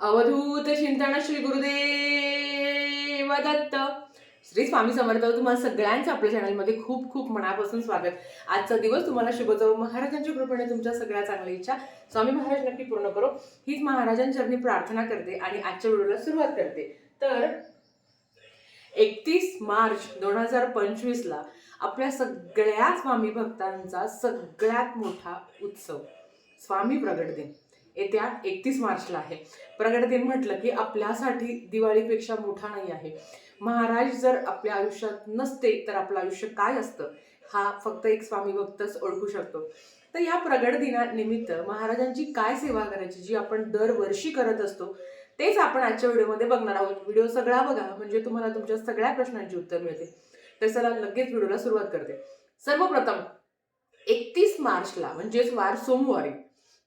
अवधूत चिंतन श्री गुरुदेव दत्त. श्री स्वामी समर्थ तुम्हाला सगळ्यांचं आपल्या चॅनलमध्ये खूप खूप मनापासून स्वागत. आजचा दिवस तुम्हाला शुभ महाराजांची महाराजांच्या कृपेने तुमच्या सगळ्या चांगल्या इच्छा स्वामी महाराज नक्की पूर्ण करो. हीच महाराजांच्या प्रार्थना करते आणि आजच्या व्हिडिओला सुरुवात करते. तर एकतीस मार्च दोन हजार पंचवीसला आपल्या सगळ्या स्वामी भक्तांचा सगळ्यात मोठा उत्सव स्वामी प्रगट दिन. येत्या एकतीस मार्चला आहे. प्रगट दिन म्हटलं की आपल्यासाठी दिवाळीपेक्षा मोठा नाही आहे. महाराज जर आपल्या आयुष्यात नसते तर आपलं आयुष्य काय असतं? हा फक्त एक स्वामी भक्तच ओळखू शकतो. तर या प्रगट दिनानिमित्त महाराजांची काय सेवा करायची जी आपण दरवर्षी करत असतो तेच आपण आजच्या व्हिडिओमध्ये बघणार आहोत. व्हिडिओ सगळा बघा म्हणजे तुम्हाला तुमच्या सगळ्या प्रश्नांची उत्तर मिळते. तर चला लगेच व्हिडिओला सुरुवात करते. सर्वप्रथम एकतीस मार्चला म्हणजेच वार सोमवारी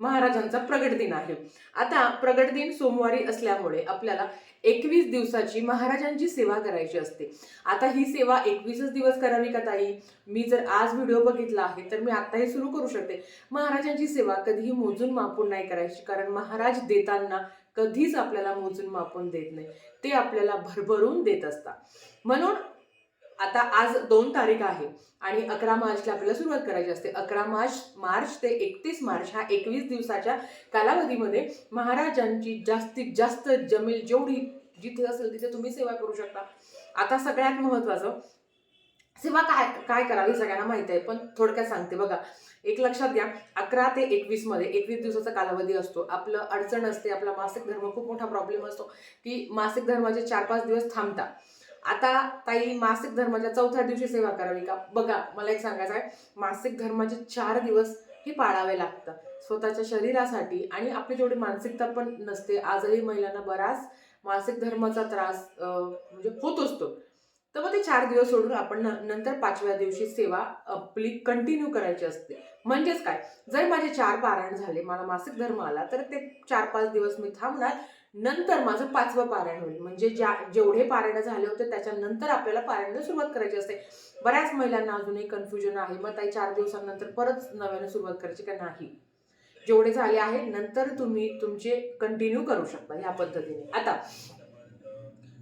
महाराजांचा प्रगट दिन आहे. आता प्रगट दिन सोमवारी असल्यामुळे आपल्याला एकवीस दिवसाची महाराजांची सेवा करायची असते. आता ही सेवा एकवीसच दिवस करावी का ताई? मी जर आज व्हिडिओ बघितला आहे तर मी आत्ताही सुरू करू शकते. महाराजांची सेवा कधीही मोजून मापून नाही करायची कारण महाराज देताना कधीच आपल्याला मोजून मापून देत नाही. ते आपल्याला भरभरून देत असतात. म्हणून आता आज दोन तारीख आहे आणि अकरा मार्चला आपल्याला सुरुवात करायची असते. अकरा मार्च मार्च ते एकतीस मार्च ह्या एकवीस दिवसाच्या कालावधीमध्ये महाराजांची जास्तीत जास्त जमेल जेवढी जिथे असेल तिथे तुम्ही सेवा करू शकता. आता सगळ्यात महत्वाचं सेवा काय काय करावी सगळ्यांना माहीत आहे पण थोडक्यात सांगते बघा. एक लक्षात घ्या अकरा ते एकवीसमध्ये एकवीस दिवसाचा कालावधी असतो. आपलं अडचण असते आपला मासिक धर्म खूप मोठा प्रॉब्लेम असतो की मासिक धर्माचे चार पाच दिवस थांबतात आता ताई मासिक धर्माच्या चौथ्या दिवशी सेवा करावी का? बघा मला एक सांगायचं आहे. मासिक धर्माचे चार दिवस हे पाळावे लागतं स्वतःच्या शरीरासाठी आणि आपली जेवढी मानसिकता पण नसते आजही महिलांना बराच मासिक धर्माचा त्रास म्हणजे होत असतो. तर मग ते चार दिवस सोडून आपण न- नंतर पाचव्या दिवशी सेवा आपली कंटिन्यू करायची असते. म्हणजेच काय? जर माझे चार पारायण झाले मला मासिक धर्म आला तर ते चार पाच दिवस मी थांबणार. नंतर माझं पाचवं पारायण होईल. म्हणजे ज्या जेवढे पारायण झाले होते त्याच्यानंतर आपल्याला पारायणाला सुरुवात करायची असते. बऱ्याच महिलांना अजूनही कन्फ्युजन आहे. मग ताई चार दिवसांनंतर परत नव्याने सुरुवात करायची का नाही? जेवढे झाले आहे नंतर तुम्ही तुमचे कंटिन्यू करू शकता ह्या पद्धतीने. आता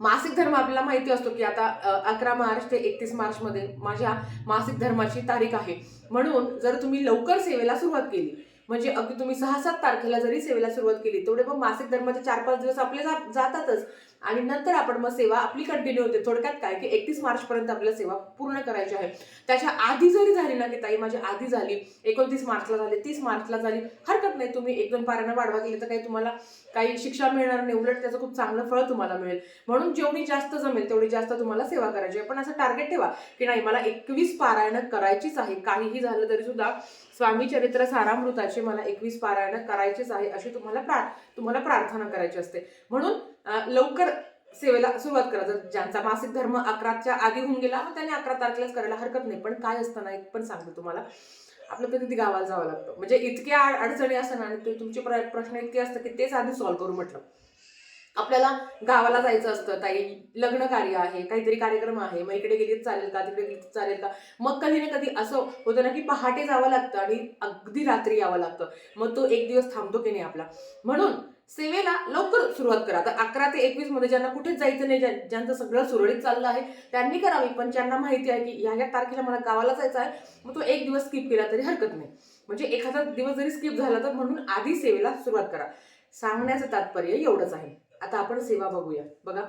मासिक धर्म आपल्याला माहिती असतो की आता अकरा मार्च ते एकतीस मार्च मध्ये माझ्या मासिक धर्माची तारीख आहे. म्हणून जर तुम्ही लवकर सेवेला सुरुवात केली म्हणजे अगदी तुम्ही सहा सात तारखेला जरी सेवेला सुरुवात केली तेवढे मग मासिक धर्माचे चार पाच दिवस आपले जातातच. आणि नंतर आपण मग सेवा आपली कंटिन्यू होते. थोडक्यात काय की एकतीस मार्च पर्यंत आपल्याला सेवा पूर्ण करायची आहे. त्याच्या आधी जरी झाली ना की ताई माझी आधी झाली एकोणतीस मार्चला झाली तीस मार्चला झाली हरकत नाही. तुम्ही एक दोन पाऱ्यांना वाढवा केली तर काही तुम्हाला काही शिक्षा मिळणार नाही. उलट त्याचं खूप चांगलं फळ तुम्हाला मिळेल. म्हणून जेवढी जास्त जमेल तेवढी जास्त तुम्हाला सेवा करायची आहे. पण असं टार्गेट ठेवा की नाही मला एकवीस पारायणं करायचीच आहे. काहीही झालं तरी सुद्धा स्वामी चरित्र सारामृताची मला एकवीस पारायणं करायचीच आहे अशी तुम्हाला प्रा तुम्हाला प्रार्थना करायची असते. म्हणून लवकर सेवेला सुरुवात करा. जर ज्यांचा मासिक धर्म अकराच्या आधी होऊन गेला मग त्याने अकरा तारखेलाच करायला हरकत नाही. पण काय असताना एक पण सांगतो तुम्हाला. आपलं कधी गावाला जावं लागतं. म्हणजे इतक्या अडचणी असतात आणि ते तुमचे प्र- प्रश्न इतके असतात की तेच आधी सॉल्व्ह करू म्हटलं. आपल्याला गावाला जायचं असतं. ताई लग्न कार्य आहे काहीतरी कार्यक्रम आहे. मग इकडे गेली चालेल का? तिकडे गेली चालेल का? मग कधी ना कधी असं होतं ना की पहाटे जावं लागतं आणि अगदी रात्री यावं लागतं. मग तो एक दिवस थांबतो की नाही आपला. म्हणून सेवेला लवकर सुरुवात करा. आता अकरा ते एकवीसमध्ये ज्यांना कुठेच जायचं नाही ज्यांचं सगळं सुरळीत चाललं आहे त्यांनी करावी. पण ज्यांना माहिती आहे की ह्या ह्या तारखेला मला गावाला जायचं आहे मग तो एक दिवस स्किप केला तरी हरकत नाही. म्हणजे एखादा दिवस जरी स्किप झाला तर म्हणून आधी सेवेला सुरुवात करा. सांगण्याचं तात्पर्य एवढंच आहे. आता आपण सेवा बघूया. बघा.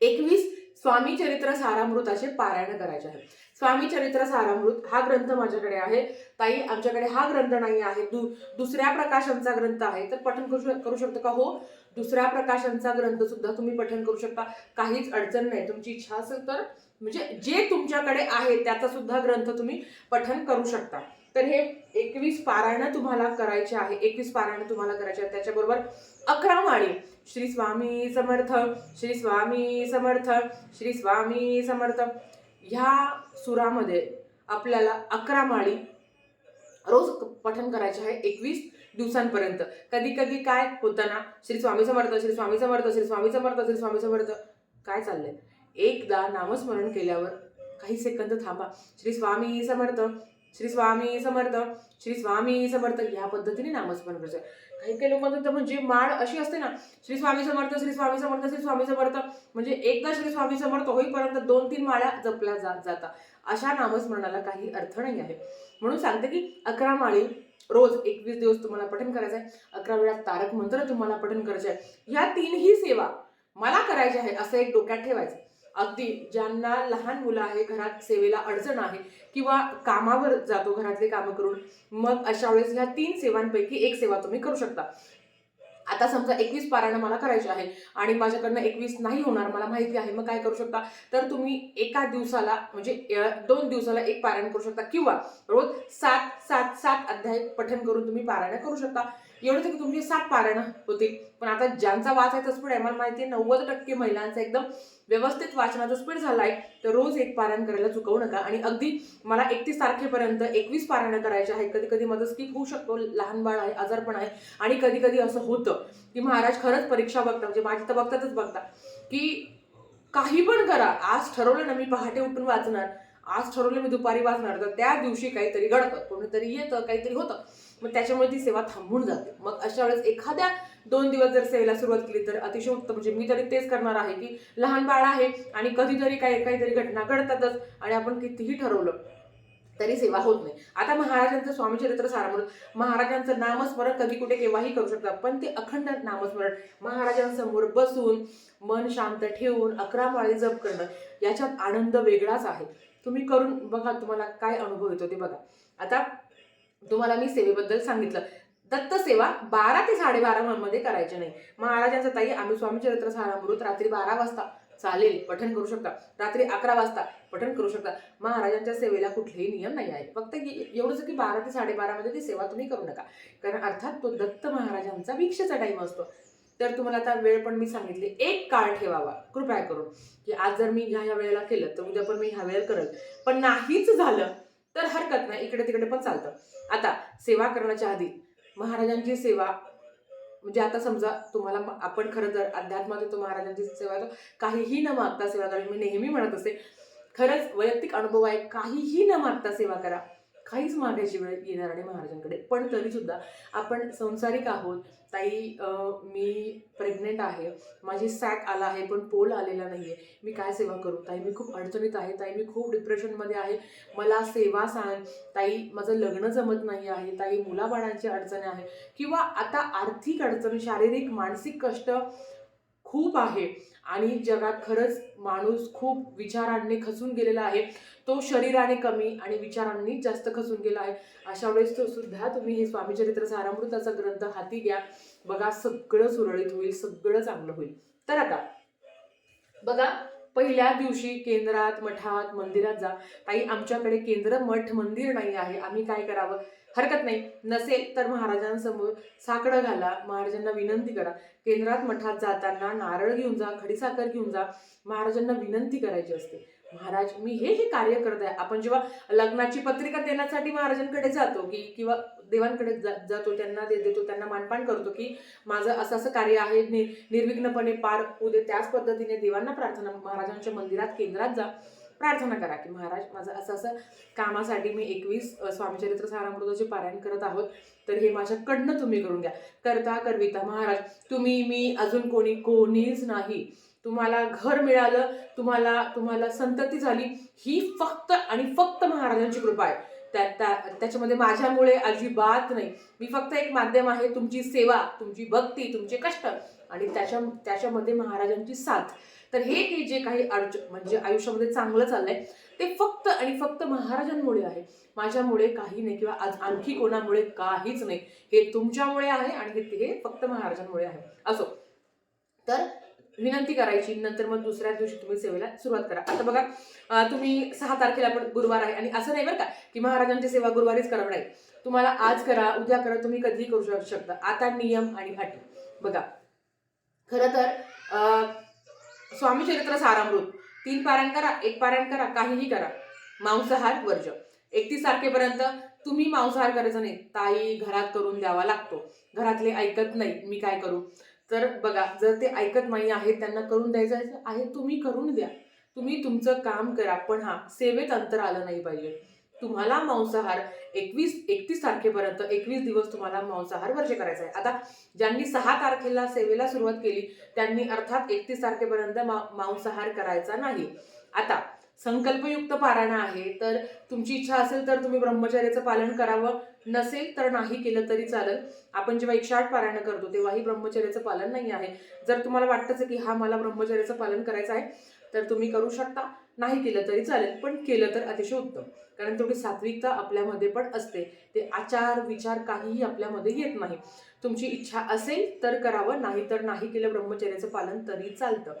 एकवीस स्वामी चरित्र सारामृताचे पारायण करायचे आहे. स्वामी चरित्र सारामृत हा ग्रंथ माझ्याकडे आहे. ताई आमच्याकडे हा ग्रंथ नाही आहे. दु दुसऱ्या प्रकाशांचा ग्रंथ आहे. तर पठण करू शक- करू शकतो का? हो दुसऱ्या प्रकाशांचा ग्रंथ सुद्धा तुम्ही पठण करू शकता. काहीच अडचण नाही. तुमची इच्छा असेल तर म्हणजे जे तुमच्याकडे आहे त्याचा सुद्धा ग्रंथ तुम्ही पठण करू शकता. तर हे एकवीस पारायण तुम्हाला करायचे आहे. एकवीस पारायण तुम्हाला करायचे आहे. त्याच्याबरोबर अकरा माळी श्री स्वामी समर्थ श्री स्वामी समर्थ श्री स्वामी समर्थ. ह्या सुरामध्ये आपल्याला अकरा माळी रोज पठन करायचे आहे एकवीस दिवसांपर्यंत. कधी कधी काय होताना श्री स्वामी समर्थ श्री स्वामी समर्थ श्री स्वामी समर्थ श्री स्वामी समर्थ. काय चाललंय? एकदा नामस्मरण केल्यावर काही सेकंद थांबा. श्री स्वामी समर्थ श्री स्वामी समर्थ श्री स्वामी समर्थ ह्या पद्धतीने नामस्मरण करायचं काही काही लोकांचं तर म्हणजे माळ अशी असते ना श्री स्वामी समर्थ श्री स्वामी समर्थ श्री स्वामी समर्थ म्हणजे एकदा श्री स्वामी समर्थ होईपर्यंत दोन तीन माळ्या जपल्या जात जातात. अशा नामस्मरणाला काही अर्थ नाही आहे. म्हणून सांगते की अकरा माळी रोज एकवीस दिवस तुम्हाला पठण करायचं आहे अकरा वेळा तारक मंत्र तुम्हाला पठण करायचे आहे ह्या तीनही सेवा मला करायच्या आहे असं एक डोक्यात ठेवायचं अगदी ज्यांना लहान मुलं आहे घरात सेवेला अडचण आहे किंवा कामावर जातो घरातले कामं करून मग अशा वेळेस ह्या तीन सेवांपैकी एक सेवा तुम्ही करू शकता. आता समजा एकवीस पारायण मला करायचे आहे आणि माझ्याकडनं एकवीस नाही होणार मला माहिती आहे मग काय करू शकता? तर तुम्ही एका दिवसाला म्हणजे दोन दिवसाला एक पारायण करू शकता किंवा रोज सात सात सात अध्याय पठण करून तुम्ही पारायण करू शकता. एवढंच की तुमची सात पारणं होतील पण आता ज्यांचा वाचायचा स्पीड आहे मला माहिती आहे नव्वद टक्के महिलांचा एकदम व्यवस्थित वाचनाचा स्पीड झालाय. तर रोज एक पारायण करायला चुकवू नका. आणि अगदी मला एकतीस तारखेपर्यंत एकवीस पारणं करायचे आहे. कधी कधी माझं स्किप होऊ शकतो. लहान बाळ आहे आजारपण आहे. आणि कधी कधी असं होतं की महाराज खरंच परीक्षा बघता म्हणजे माझी तर बघतातच बघता की काही पण करा. आज ठरवलं ना मी पहाटे उठून वाचणार. आज ठरवलं मी दुपारी वाचणार. तर त्या दिवशी काहीतरी घडतं. कोणीतरी येतं काहीतरी होतं. मग त्याच्यामुळे ती सेवा थांबून जाते. मग अशा वेळेस एखाद्या दोन दिवस जर सेवेला सुरुवात केली तर अतिशय उत्तम. म्हणजे मी तरी तेच करणार आहे की लहान बाळ आहे आणि कधीतरी काही काहीतरी घटना घडतातच आणि आपण कितीही ठरवलं तरी सेवा होत नाही. आता महाराजांचं स्वामीचरित्र सारामृत महाराजांचं नामस्मरण कधी कुठे केव्हाही करू शकता पण ते अखंड नामस्मरण महाराजांसमोर बसून मन शांत ठेवून अकरा माळी जप करणं याच्यात आनंद वेगळाच आहे. तुम्ही करून बघा तुम्हाला काय अनुभव येतो ते बघा. आता तुम्हाला मी सेवेबद्दल सांगितलं. दत्त सेवा बारा ते साडेबारा मध्ये करायची नाही. महाराजांचा ताई आम्ही स्वामीचरित्र सारामृत रात्री बारा वाजता चालेल पठण करू शकता. रात्री अकरा वाजता पठण करू शकता. महाराजांच्या सेवेला कुठलेही नियम नाही आहे फक्त एवढंच की बारा ते साडेबारा मध्ये ती सेवा तुम्ही करू नका. कारण अर्थात तो दत्त महाराजांचा भिक्षेचा टाइम असतो. तर तुम्हाला आता वेळ पण मी सांगितली. एक काळ ठेवावा. कृपया करून. की आज जर मी ह्या ह्या वेळेला केलं तर उद्या पण मी ह्या वेळेला करेल. पण नाहीच झालं तर हरकत नाही. इकडे तिकडे पण चालतं. आता सेवा करण्याच्या आधी महाराजांची सेवा म्हणजे आता समजा तुम्हाला आपण खरं जर अध्यात्मात येतो महाराजांची सेवा येतो काहीही न मागता सेवा करा. मी नेहमी म्हणत असे खरंच वैयक्तिक अनुभव आहे काहीही न मागता सेवा करा. काहीच मागायची वेळ येणार नाही महाराजांकडे. पण तरी सुद्धा आपण संसारिक आहोत. ताई मी प्रेग्नेंट आहे. माझी सॅक आला आहे पण पोल आलेला नाहीये. मी काय सेवा करू? ताई मी खूप अडचणीत आहे. ताई मी खूप डिप्रेशनमध्ये आहे. मला सेवा सांग. ताई माझं लग्न जमत नाही आहे. ताई मुलाबाळांची अडचण आहे. किंवा आता आर्थिक अडचण शारीरिक मानसिक कष्ट खूप आहे. आणि जगात खरंच माणूस खूप विचारांनी खचून गेलेला आहे. तो शरीराने कमी आणि विचारांनी जास्त खचून गेला आहे. अशा वेळेस तो सुद्धा तुम्ही हे स्वामीचरित्र सारामृताचा ग्रंथ हाती घ्या. बघा सगळं सुरळीत होईल सगळं चांगलं होईल. तर आता बघा पहिल्या दिवशी केंद्रात मठात मंदिरात जा. ताई आमच्याकडे केंद्र मठ मंदिर नाही आहे. आम्ही काय करावं? हरकत नाही. नसेल तर महाराजांसमोर साकडं घाला. महाराजांना विनंती करा. केंद्रात मठात जाताना नारळ घेऊन जा खडीसाखर घेऊन जा. महाराजांना विनंती करायची असते. महाराज मी हे हे कार्य करत आहे. आपण जेव्हा लग्नाची पत्रिका देण्यासाठी महाराजांकडे जातो की किंवा देवांकडे जा- जातो त्यांना दे देतो त्यांना मानपान करतो की माझं असं असं कार्य आहे नि निर्विघ्नपणे पार होऊ दे त्याच पद्धतीने देवांना प्रार्थना महाराजांच्या मंदिरात केंद्रात जा प्रार्थना करा की महाराज माझं असं असं कामासाठी मी एकवीस स्वामीचरित्र सारामृताचे पारायण करत आहोत. तर हे माझ्याकडनं तुम्ही करून घ्या. करता करविता महाराज तुम्ही मी अजून कोणी कोणीच नाही. तुम्हाला घर मिळालं तुम्हाला तुम्हाला संतती झाली. ही फक्त आणि फक्त महाराजांची कृपा आहे. त्या त्या- त्याच्यामध्ये माझ्यामुळे अजिबात नाही. मी फक्त एक माध्यम आहे तुमची सेवा तुमची भक्ती तुमचे कष्ट आणि त्याच्या त्याच्यामध्ये महाराजांची साथ. तर हे की जे काही अर्ज म्हणजे आयुष्यामध्ये चांगलं चाललंय ते फक्त आणि फक्त महाराजांमुळे आहे. माझ्यामुळे काही नाही किंवा आज आणखी कोणामुळे काहीच नाही. हे तुमच्यामुळे आहे आणि हे फक्त महाराजांमुळे आहे. असो. तर विनंती करायची नंतर मग दुसऱ्या दिवशी तुम्ही सेवेला सुरुवात करा. आता बघा तुम्ही सहा तारखेला पण गुरुवार आहे आणि असं नाही बरं का की महाराजांची सेवा गुरुवारीच करावं नाही तुम्हाला आज करा उद्या करा तुम्ही कधीही करू शकता. आता नियम आणि अटी. बघा. खरं तर अं, स्वामी चरित्र सारामृत. तीन पारायण करा एक पारायण करा काहीही करा. मांसाहार वर्ज. एकतीस तारखेपर्यंत तुम्ही मांसाहार करायचा नाही. ताई घरात करून द्यावा लागतो. घरातले ऐकत नाही मी काय करू? तर बघा जर ते ऐकत नाही आहे त्यांना करून द्यायचं आहे तुम्ही करून द्या. तुम्ही तुमचं काम करा पण हा सेवेत अंतर आलं नाही पाहिजे. तुम्हाला मांसाहार एकवीस एकतीस तारखेपर्यंत एकवीस दिवस तुम्हाला मांसाहार वर्ज करायचा आहे. आता ज्यांनी सहा तारखेला सेवेला सुरुवात केली त्यांनी अर्थात एकतीस तारखेपर्यंत मा- मांसाहार करायचा नाही. आता संकल्पयुक्त पारायण आहे. तर तुमची इच्छा असेल तर तुम्ही ब्रह्मचर्याचं पालन करावं. नसेल तर नाही केलं तरी चालेल. आपण जेव्हा एकशे आठ पारायण करतो तेव्हाही ब्रह्मचर्याचं पालन नाही आहे. जर तुम्हाला वाटतंच की हा मला ब्रह्मचर्याचं पालन करायचं आहे तर तुम्ही करू शकता. नाही केलं तरी चालेल पण केलं तर अतिशय उत्तम. कारण तेवढी सात्विकता आपल्यामध्ये पण असते. ते आचार विचार काहीही आपल्यामध्ये येत नाही. तुमची इच्छा असेल तर करावं नाही तर नाही केलं ब्रह्मचर्याचं पालन तरी चालतं.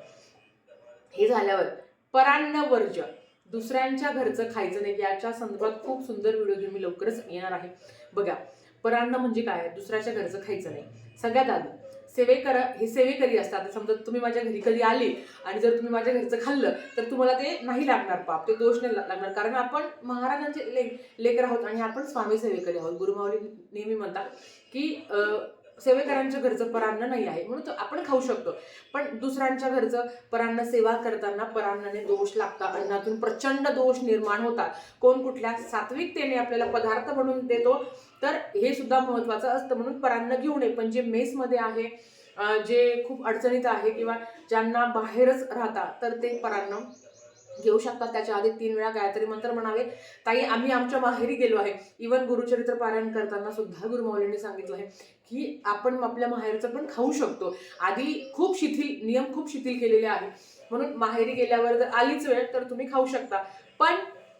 हे झाल्यावर परान्न वर्ज दुसऱ्यांच्या घरचं खायचं नाही याच्या संदर्भात खूप सुंदर व्हिडिओ घेऊन मी लवकरच येणार आहे. बघा परान्न म्हणजे काय? दुसऱ्याच्या घरचं खायचं नाही. सगळ्यात आधी सेवेकर हे सेवेकरी असतात. समजा तुम्ही माझ्या घरी कधी आले आणि जर तुम्ही माझ्या घरचं खाल्लं तर तुम्हाला ते नाही लागणार पाप. ते दोष नाही लागणार. कारण आपण महाराजांचे ले लेकर आहोत आणि आपण स्वामी सेवेकरी आहोत. गुरुमावली नेहमी म्हणतात की सेवेकरांच्या घरचं परान्न नाही आहे म्हणून तो आपण खाऊ शकतो. पण दुसऱ्यांच्या घरचं परान्न सेवा करताना परान्नाने दोष लागतात. अन्नातून प्रचंड दोष निर्माण होतात. कोण कुठल्या सात्विकतेने आपल्याला पदार्थ बनवून देतो तर हे सुद्धा महत्वाचं असतं. म्हणून परान्न घेऊ नये. पण जे मेसमध्ये आहे जे खूप अडचणीत आहे किंवा ज्यांना बाहेरच राहतात तर ते परान्न घेऊ शकतात. त्याच्या आधी तीन वेळा गायत्री मंत्र म्हणावे. ताई आम्ही आमच्या माहेरी गेलो आहे. इवन गुरुचरित्र पारायण करताना सुद्धा गुरुमाऊलींनी सांगितलं आहे की आपण आपल्या माहेरचं पण खाऊ शकतो. आधी खूप शिथिल नियम खूप शिथिल केलेले आहे. म्हणून माहेरी गेल्यावर जर आलीच वेळ तर तुम्ही खाऊ शकता. पण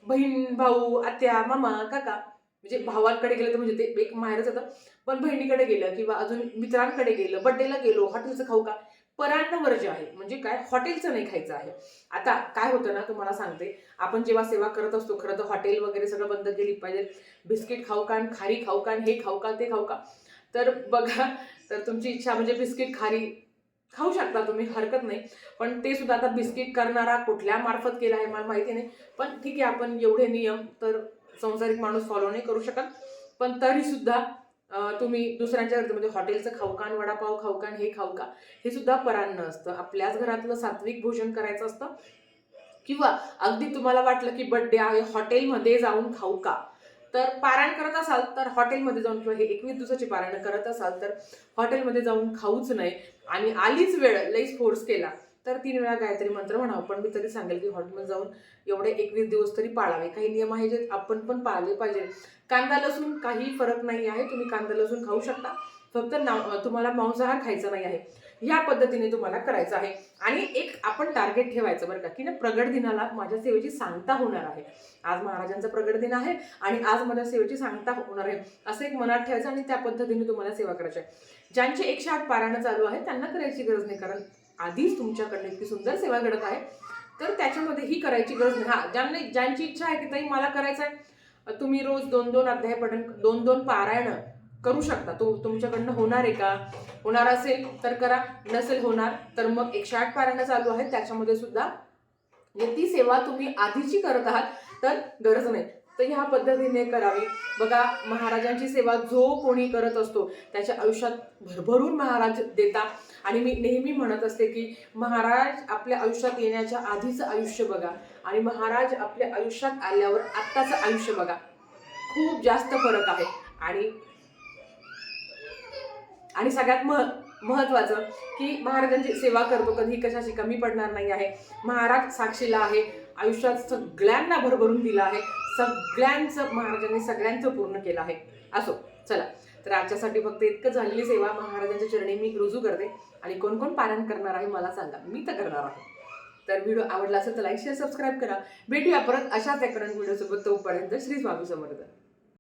बहीण भाऊ आत्या मामा काका म्हणजे भावांकडे गेलं तर म्हणजे ते एक माहेरच होतं पण बहिणीकडे गेलं किंवा अजून मित्रांकडे गेलं बड्डेला गेलो हॉटेलचं खाऊ का? परान्न वर्ज आहे. म्हणजे काय? हॉटेलचं नाही खायचं आहे. आता काय होतं ना तुम्हाला सांगते. आपण जेव्हा सेवा करत असतो खरं तर हॉटेल वगैरे सगळं बंद केली पाहिजे. बिस्किट खाऊ का खारी खाऊ का हे खाऊ का ते खाऊ का? तर बघा तर तुमची इच्छा म्हणजे बिस्किट खारी खाऊ शकता तुम्ही हरकत नाही. पण ते सुद्धा आता बिस्किट करणारा कुठल्या मार्फत केला आहे मला माहिती नाही. पण ठीक आहे आपण एवढे नियम तर संसारिक माणूस फॉलो नाही करू शकत. पण तरीसुद्धा तुम्ही दुसऱ्यांच्या घरचं म्हणजे हॉटेलचं खाऊकान वडापाव खाऊकान हे खाऊ का हे सुद्धा परान्न असतं. आपल्याच घरातलं सात्विक भोजन करायचं असतं. किंवा अगदी तुम्हाला वाटलं की बड्डे आहे हॉटेलमध्ये जाऊन खाऊ का तर पारायण करत असाल तर हॉटेलमध्ये जाऊन किंवा हे एकवीस दिवसाची पारायण करत असाल तर हॉटेलमध्ये जाऊन खाऊच नाही. आणि आलीच वेळ लईच फोर्स केला. तर तीन वेळा गायत्री मंत्र म्हणावं. पण मी तरी सांगेल की हॉटेलमध्ये जाऊन एवढे एकवीस दिवस तरी पाळावे. काही नियम आहे जे आपण पण पाळले पाहिजे. कांदा लसूण काही फरक नाही आहे. तुम्ही कांदा लसूण खाऊ शकता. फक्त नाव तुम्हाला मांसाहार खायचा नाही आहे. ह्या पद्धतीने तुम्हाला करायचं आहे. आणि एक आपण टार्गेट ठेवायचं बरं का की ना प्रगट दिनाला माझ्या सेवेची सांगता होणार आहे. आज महाराजांचा प्रगट दिन आहे आणि आज माझ्या सेवेची सांगता होणार आहे. असं एक मनात ठेवायचं आणि त्या पद्धतीने तुम्हाला सेवा करायची आहे. ज्यांची एकशे आठ पारायणं चालू आहे त्यांना करायची गरज नाही. कारण आधीच तुमच्याकडनं इतकी सुंदर सेवा घडत आहे. तर त्याच्यामध्ये ही करायची गरज नाही. हा ज्यांना ज्यांची इच्छा आहे की ताई मला करायचं आहे तुम्ही रोज दोन दोन अध्याय पठण दोन दोन पारायण करू शकता. तो तुमच्याकडनं होणार आहे का? होणार असेल तर करा. नसेल होणार तर मग एकशे आठ पारायणं चालू आहेत. त्याच्यामध्ये सुद्धा ती सेवा तुम्ही आधीची करत आहात. तर गरज नाही. तर ह्या पद्धतीने करावी. बघा महाराजांची सेवा जो कोणी करत असतो त्याच्या आयुष्यात भरभरून महाराज देतात. आणि मी नेहमी म्हणत असते की महाराज आपल्या आयुष्यात येण्याच्या आधीचं आयुष्य बघा. आणि महाराज आपल्या आयुष्यात आल्यावर आत्ताचं आयुष्य बघा. खूप जास्त फरक आहे. आणि आणि सगळ्यात मह महत्वाचं की महाराजांची सेवा करतो कधी कशाची कमी पडणार नाही आहे. महाराज साक्षीला आहे. आयुष्यात सगळ्यांना भरभरून दिलं आहे. सगळ्यांचं महाराजांनी सगळ्यांचं पूर्ण केलं आहे. असो चला. तर आजच्यासाठी फक्त इतकं झालेली सेवा महाराजांच्या चरणी मी रुजू करते. आणि कोण कोण पारायण करणार आहे मला सांगा. मी तर करणार आहे. तर व्हिडिओ आवडला असेल तर लाईक शेअर सबस्क्राईब करा. भेटूया परत अशाच एका व्हिडिओसोबत तोपर्यंत श्री स्वामी समर्थ.